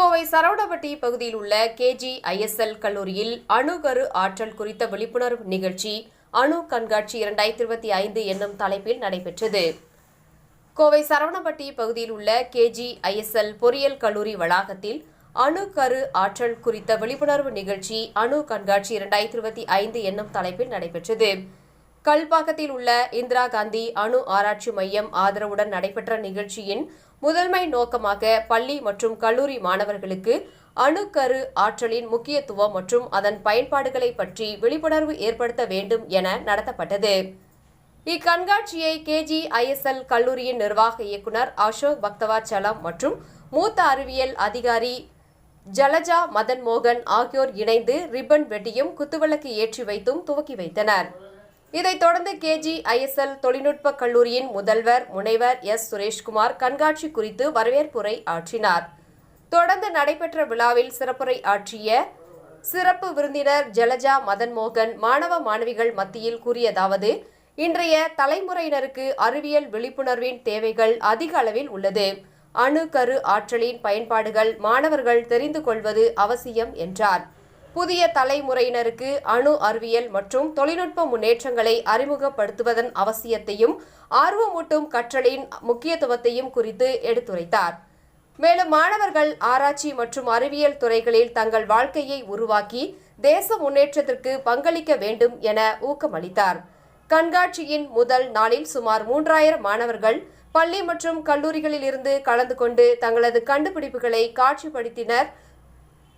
கோவை சரவணப்பட்டி பகுதியில் உள்ள KG ISL கல்லூரியில் அணுகரு ஆற்றல் குறித்த விழிப்புணர்வு நிகழ்ச்சி அணு கண்காட்சி இரண்டாயிரத்தி இருபத்தி ஐந்து என்னும் தலைப்பில் நடைபெற்றது. கோவை சரவணப்பட்டி பகுதியில் உள்ள கேஜி ஐஎஸ்எல் பொறியியல் கல்லூரி வளாகத்தில் அணு கரு ஆற்றல் குறித்த விழிப்புணர்வு நிகழ்ச்சி அணு கண்காட்சி இரண்டாயிரத்தி இருபத்தி ஐந்து என்னும் தலைப்பில் நடைபெற்றது. கல்பாக்கத்தில் உள்ள இந்திரா காந்தி அணு ஆராய்ச்சி மையம் ஆதரவுடன் நடைபெற்ற நிகழ்ச்சியின் முதன்மை நோக்கமாக பள்ளி மற்றும் கல்லூரி மாணவர்களுக்கு அணுக்கரு ஆற்றலின் முக்கியத்துவம் மற்றும் அதன் பயன்பாடுகளை பற்றி விழிப்புணர்வு ஏற்படுத்த வேண்டும் என நடத்தப்பட்டது. இக்கண்காட்சியை கேஜி ஐஎஸ்எல் கல்லூரியின் நிர்வாக இயக்குனர் அசோக் பக்தவாச்சலம் மற்றும் மூத்த அறிவியல் அதிகாரி ஜலஜா மதன் மோகன் ஆகியோர் இணைந்து ரிப்பன் வெட்டியும் குத்துவிளக்கு ஏற்றி வைத்தும் துவக்கி வைத்தனர். இதைத் தொடர்ந்து கேஜி ஐஎஸ்எல் தொழில்நுட்ப கல்லூரியின் முதல்வர் முனைவர் எஸ். சுரேஷ்குமார் கண்காட்சி குறித்து வரவேற்புரை ஆற்றினார். தொடர்ந்து நடைபெற்ற விழாவில் சிறப்புரை ஆற்றிய சிறப்பு விருந்தினர் ஜலஜா மதன் மோகன் மாணவ மாணவிகள் மத்தியில் கூறியதாவது இன்றைய தலைமுறையினருக்கு அறிவியல் விழிப்புணர்வின் தேவைகள் அதிக அளவில் உள்ளது. அணு கரு ஆற்றலின் பயன்பாடுகள் மாணவர்கள் தெரிந்து கொள்வது அவசியம் என்றார். புதிய தலைமுறையினருக்கு அணு அறிவியல் மற்றும் தொழில்நுட்ப முன்னேற்றங்களை அறிமுகப்படுத்துவதன் அவசியத்தையும் ஆர்வமூட்டும் கற்றலின் முக்கியத்துவத்தையும் குறித்து எடுத்துரைத்தார். மேலும் மாணவர்கள் ஆராய்ச்சி மற்றும் அறிவியல் துறைகளில் தங்கள் வாழ்க்கையை உருவாக்கி தேச முன்னேற்றத்திற்கு பங்களிக்க வேண்டும் என ஊக்கமளித்தார். கண்காட்சியின் முதல் நாளில் சுமார் மூன்றாயிரம் மாணவர்கள் பள்ளி மற்றும் கல்லூரிகளில் இருந்து கலந்து கொண்டு தங்களது கண்டுபிடிப்புகளை காட்சிப்படுத்தினர்.